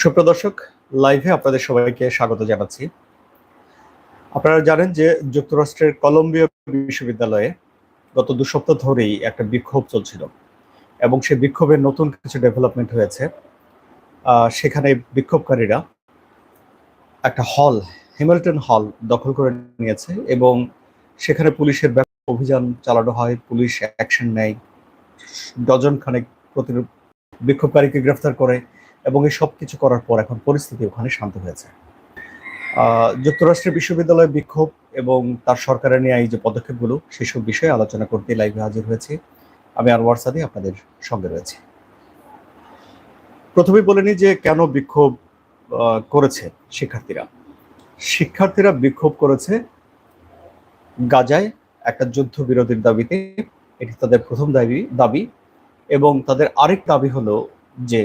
সুপ্রদর্শক লাইভে আপনাদের সবাইকে স্বাগত জানাচ্ছি। আপনারা জানেন যে যুক্তরাষ্ট্রের কলম্বিয়া বিশ্ববিদ্যালয়ে গত দু সপ্তাহ ধরেই একটা বিক্ষোভ চলছিল এবং সেই বিক্ষোভের নতুন কিছু ডেভেলপমেন্ট হয়েছে। সেখানে বিক্ষোভকারীরা একটা হল হ্যামিল্টন হল দখল করে নিয়েছে এবং সেখানে পুলিশের ব্যাপক অভিযান চালানো হয়, পুলিশ অ্যাকশন নেয়, ডজন খানেক প্রতিরূপ বিক্ষোভকারীকে গ্রেফতার করে এবং এই সব কিছু করার পর এখন পরিস্থিতি ওখানে শান্ত হয়েছে। যুক্তরাষ্ট্রের বিশ্ববিদ্যালয় বিক্ষোভ এবং তার সরকারের নেওয়া এই যে পদক্ষেপগুলো, সেসব বিষয়ে আলোচনা করতে লাইভে হাজির হয়েছে। আমি আর ওয়ার্সাদি আপনাদের সঙ্গে রয়েছে। প্রথমেই বলে নিই যে কেন বিক্ষোভ করেছে শিক্ষার্থীরা। শিক্ষার্থীরা বিক্ষোভ করেছে গাজায় একটা যুদ্ধ বিরতির দাবিতে। এটি তাদের প্রথম দাবি দাবি এবং তাদের আরেক দাবি হলো যে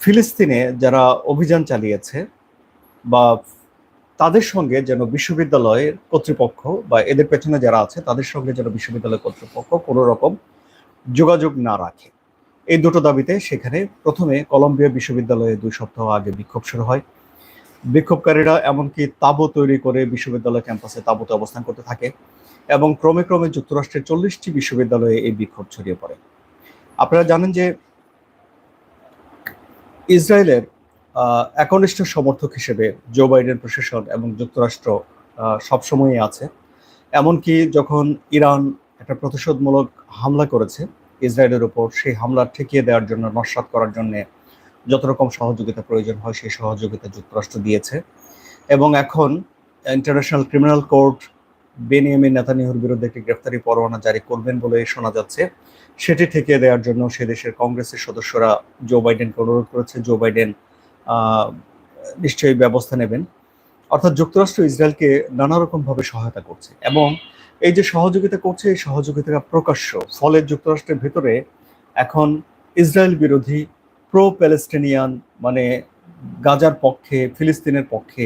ফিলিস্তিনে যারা অভিযান চালিয়েছে বা তাদের সঙ্গে যেন বিশ্ববিদ্যালয়ের কর্তৃপক্ষ বা এদের পেছনে যারা আছে, তাদের সঙ্গে যেন বিশ্ববিদ্যালয় কর্তৃপক্ষ কোনো রকম যোগাযোগ না রাখে। এই দুটো দাবিতে সেখানে প্রথমে কলম্বিয়া বিশ্ববিদ্যালয়ে দুই সপ্তাহ আগে বিক্ষোভ শুরু হয়। বিক্ষোভকারীরা এমনকি তাঁবু তৈরি করে বিশ্ববিদ্যালয় ক্যাম্পাসে তাঁবুতে অবস্থান করতে থাকে এবং ক্রমে ক্রমে যুক্তরাষ্ট্রের চল্লিশটি বিশ্ববিদ্যালয়ে এই বিক্ষোভ ছড়িয়ে পড়ে। আপনারা জানেন যে ইসরায়েলের একনিষ্ঠ সমর্থক হিসেবে জো বাইডেন প্রশাসন এবং যুক্তরাষ্ট্র সবসময়ই আছে। এমনকি যখন ইরান একটা প্রতিশোধমূলক হামলা করেছে, ইসরায়েলের উপর সেই হামলা ঠেকিয়ে দেওয়ার জন্য, নস্বাত করার জন্য যত রকম সহযোগিতা প্রয়োজন হয়, সেই সহযোগিতা যুক্তরাষ্ট্র দিয়েছে। এবং এখন ইন্টারন্যাশনাল ক্রিমিনাল কোর্ট বেনিয়ামিন নেতানিয়াহুর বিরুদ্ধে একটি গ্রেফতারি পরোয়ানা জারি করবেন বলে শোনা যাচ্ছে। সেটি ঠেকিয়ে দেওয়ার জন্য সে দেশের কংগ্রেসের সদস্যরা জো বাইডেনকে অনুরোধ করেছে। জো বাইডেন নিশ্চয়ই ব্যবস্থা নেবেন। অর্থাৎ যুক্তরাষ্ট্র ইসরায়েলকে নানা রকম ভাবে সহায়তা করছে এবং এই যে সহযোগিতা করছে, এই সহযোগিতা প্রকাশ্য। ফলে যুক্তরাষ্ট্রের ভেতরে এখন ইসরায়েল বিরোধী প্রো প্যালেস্টিনিয়ান মানে গাজার পক্ষে, ফিলিস্তিনের পক্ষে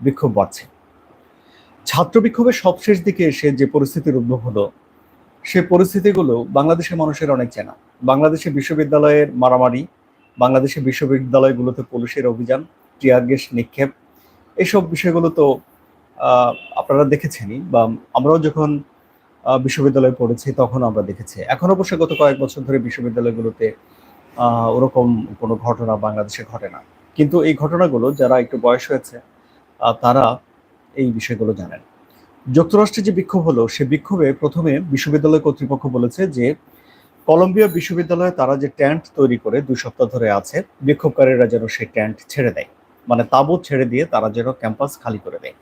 বিক্ষোভ বাড়ছে। ছাত্র বিক্ষোভের সবশেষ দিকে এসে যে পরিস্থিতির উদ্ভব হলো, সে পরিস্থিতিগুলো বাংলাদেশের মানুষের অনেক চেনা। বাংলাদেশের বিশ্ববিদ্যালয়ের মারামারি, বাংলাদেশের বিশ্ববিদ্যালয়গুলোতে পুলিশের অভিযান, টিয়ার গ্যাস নিক্ষেপ, এসব বিষয়গুলো তো আপনারা দেখেছেনই বা আমরাও যখন বিশ্ববিদ্যালয়ে পড়েছি তখন আমরা দেখেছি। এখন অবশ্য গত কয়েক বছর ধরে বিশ্ববিদ্যালয়গুলোতে ওরকম কোনো ঘটনা বাংলাদেশে ঘটে না। কিন্তু এই ঘটনাগুলো যারা একটু বয়স হয়েছে তারা এই বিষয়গুলো জানেন। যুক্তরাষ্ট্রে যে বিক্ষোভ হলো, সে বিক্ষোভে প্রথমে বিশ্ববিদ্যালয় কর্তৃপক্ষ বলেছে যে, কলম্বিয়া বিশ্ববিদ্যালয়ে তারা যে ট্যান্ট তৈরি করে দুই সপ্তাহ ধরে আছে, বিক্ষোভকারীরা যেন সেই ট্যান্ট ছেড়ে দেয়। মানে তাঁবু ছেড়ে দিয়ে তারা যেন ক্যাম্পাস খালি করে দেয়।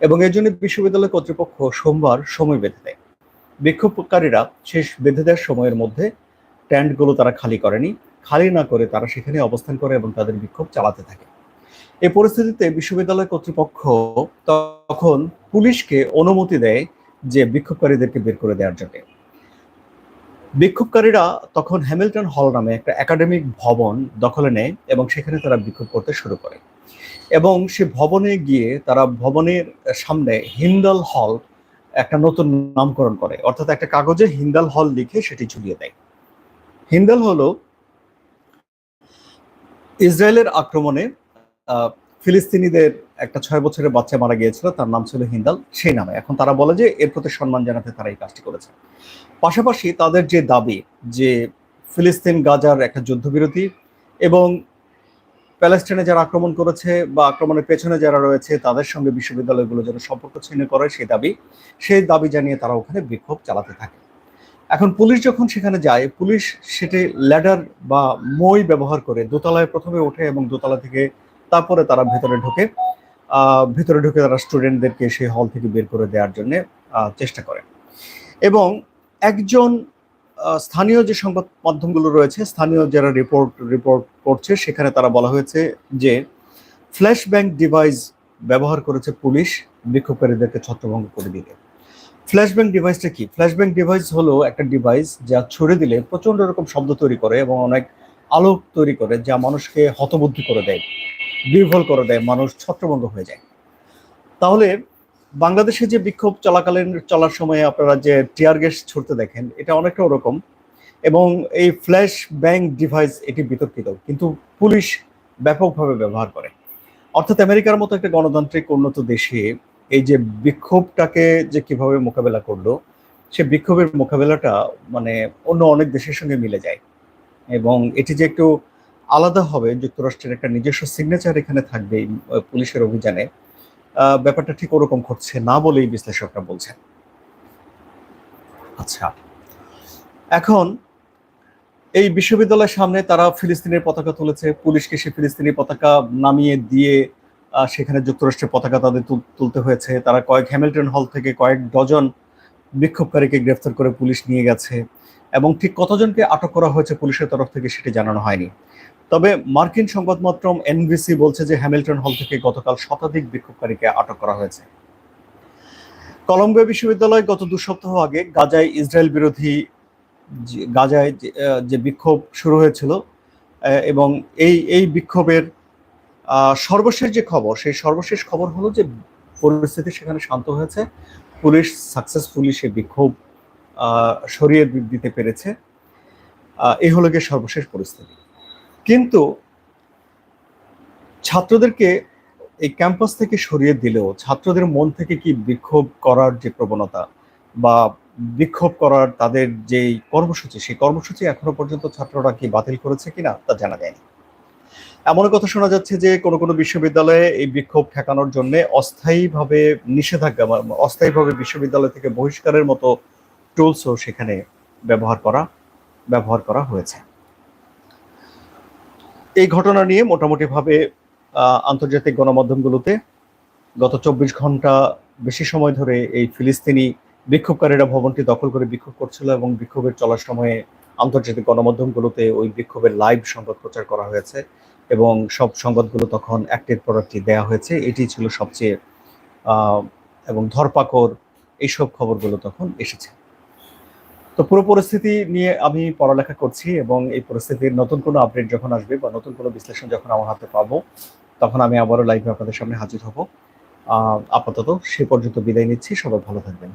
এবং এর জন্য বিশ্ববিদ্যালয় কর্তৃপক্ষ সোমবার সময় বেঁধে দেয়। বিক্ষোভকারীরা শেষ বেঁধে দেওয়ার সময়ের মধ্যে ট্যান্টগুলো তারা খালি করেনি। খালি না করে তারা সেখানে অবস্থান করে এবং তাদের বিক্ষোভ চালাতে থাকে। এই পরিস্থিতিতে বিশ্ববিদ্যালয় কর্তৃপক্ষ তখন পুলিশকে অনুমতি দেয় যে বিক্ষোভকারীদেরকে বের করে দেওয়ার জন্য। বিক্ষোভকারীরা তখন হ্যামিল্টন হল নামে একটা একাডেমিক ভবন দখলে নেয় এবং সেখানে তারা বিক্ষোভ করতে শুরু করে। এবং সে ভবনে গিয়ে তারা ভবনের সামনে হিন্দাল হল একটা নতুন নামকরণ করে। অর্থাৎ একটা কাগজে হিন্দাল হল লিখে সেটি ঝুলিয়ে দেয়। হিন্দাল হলো ইসরায়েলের আক্রমণে ফিলিস্তিনিদের একটা ছয় বছরের বাচ্চা মারা গিয়েছিল, তার নাম ছিল হিন্দাল। সেই নামে। এখন তারা বলে যে এর প্রতি সম্মান জানাতে তারা এই কাজটি করেছে। পাশাপাশি তাদের যে দাবি যে ফিলিস্তিন গাজার একটা যুদ্ধবিরতি এবং প্যালেস্টাইনে যারা আক্রমণ করেছে বা আক্রমণের পেছনে যারা রয়েছে, তাদের সঙ্গে বিশ্ববিদ্যালয়গুলো যেন সম্পর্ক ছিন্ন করে, সেই দাবি সেই দাবি জানিয়ে তারা ওখানে বিক্ষোভ চালাতে থাকে। এখন পুলিশ যখন সেখানে যায়, পুলিশ সেটি ল্যাডার বা মই ব্যবহার করে দোতলায় প্রথমে ওঠে এবং দোতলা থেকে তারপরে তারা ভেতরে ঢোকে ভেতরে ঢুকে তারা স্টুডেন্টদেরকে সেই হল থেকে বের করে দেওয়ার জন্য চেষ্টা করে। এবং একজন স্থানীয় যে সংবাদ মাধ্যমগুলো রয়েছে, স্থানীয় যারা রিপোর্ট রিপোর্ট করছে, সেখানে তারা বলা হয়েছে যে ফ্ল্যাশ ব্যাংক ডিভাইস ব্যবহার করেছে পুলিশ বিক্ষোভকারীদেরকে ছত্রভঙ্গ করে দিতে। ফ্ল্যাশ ব্যাংক ডিভাইসটা কি? ফ্ল্যাশ ব্যাংক ডিভাইস হলো একটা ডিভাইস যা ছুড়ে দিলে প্রচণ্ড রকম শব্দ তৈরি করে এবং অনেক আলোক তৈরি করে যা মানুষকে হতবুদ্ধি করে দেয় বিহ্বল করে দেয়, মানুষ ছত্রভঙ্গ হয়ে যায়। তাহলে বাংলাদেশে যে বিক্ষোভ চলাকালীন চলার সময় আপনারা যে টিয়ার গ্যাস ছুটতে দেখেন, এটা অনেকটা ওরকম এবং এই ফ্ল্যাশ ব্যাং ডিভাইস এটি বিতর্কিত, কিন্তু পুলিশ ব্যাপকভাবে ব্যবহার করে। অর্থাৎ আমেরিকার মতো একটা গণতান্ত্রিক উন্নত দেশে এই যে বিক্ষোভটাকে যে কীভাবে মোকাবেলা করল, সে বিক্ষোভের মোকাবেলাটা মানে অন্য অনেক দেশের সঙ্গে মিলে যায়। এবং এটি যে একটু আলাদা হবে, যুক্তরাষ্ট্রের একটা নিজস্ব সিগনেচার এখানে থাকবে পুলিশের অভিযানে ব্যাপারটা ঠিক ওরকম ঘটছে না বলেই বিশ্লেষকরা বলছেন। আচ্ছা এখন এই বিশ্ববিদ্যালয়ের সামনে তারা ফিলিস্তিনের পতাকা তুলেছে, পুলিশকে সে ফিলিস্তিনি পতাকা নামিয়ে দিয়ে সেখানে যুক্তরাষ্ট্রের পতাকা তাদের তুলতে হয়েছে। তারা কয়েক হ্যামিল্টন হল থেকে কয়েক ডজন বিক্ষোভকারীকে গ্রেফতার করে পুলিশ নিয়ে গেছে। এবং ঠিক কতজনকে আটক করা হয়েছে পুলিশের তরফ থেকে সেটি জানানো হয়নি। তবে মার্কিন সংবাদ মাধ্যম এনবিসি বলছে যে হ্যামিল্টন হল থেকে গতকাল শতাধিক বিক্ষোভকারীকে আটক করা হয়েছে। কলম্বিয়া বিশ্ববিদ্যালয় গত দু সপ্তাহ আগে গাজায় ইসরায়েল বিরোধী গাজায় যে, বিক্ষোভ শুরু হয়েছিল এবং এই এই বিক্ষোভের সর্বশেষ যে খবর সেই সর্বশেষ খবর হলো যে পরিস্থিতি সেখানে শান্ত হয়েছে। পুলিশ সাকসেসফুলি সে বিক্ষোভ সরিয়ে দিতে পেরেছে। এই হলো গিয়ে সর্বশেষ পরিস্থিতি। কিন্তু ছাত্রদেরকে এই ক্যাম্পাস থেকে সরিয়ে দিলেও, ছাত্রদের মন থেকে কি বিক্ষোভ করার যে প্রবণতা বা বিক্ষোভ করার তাদের যে কর্মসূচি, সেই কর্মসূচি এখনও পর্যন্ত ছাত্ররা কি বাতিল করেছে কিনা তা জানা যায়নি। এমন কথা শোনা যাচ্ছে যে কোনো কোনো বিশ্ববিদ্যালয়ে এই বিক্ষোভ ঠেকানোর জন্য অস্থায়ীভাবে নিষেধাজ্ঞা অস্থায়ীভাবে বিশ্ববিদ্যালয় থেকে বহিষ্কারের মতো টুলসও সেখানে ব্যবহার করা ব্যবহার করা হয়েছে। এই ঘটনা নিয়ে মোটামুটিভাবে আন্তর্জাতিক গণমাধ্যমগুলোতে গত চব্বিশ ঘণ্টা বেশি সময় ধরে এই ফিলিস্তিনি বিক্ষোভকারীরা ভবনটি দখল করে বিক্ষোভ করছিল এবং বিক্ষোভের চলার সময়ে আন্তর্জাতিক গণমাধ্যমগুলোতে ওই বিক্ষোভের লাইভ সংবাদ প্রচার করা হয়েছে এবং সব সংবাদগুলো তখন একটির পর একটি দেওয়া হয়েছে। এটি ছিল সবচেয়ে এবং ধরপাকড়, এইসব খবরগুলো তখন এসেছে। তো পুরো পরিস্থিতি নিয়ে আমি পড়ালেখা করছি এবং এই পরিস্থিতির নতুন কোনো আপডেট যখন আসবে বা নতুন কোনো বিশ্লেষণ যখন আমার হাতে পাবো, তখন আমি আবারও লাইভে আপনাদের সামনে হাজির হব। আপাতত সে পর্যন্ত বিদায় নিচ্ছি। সবাই ভালো থাকবেন।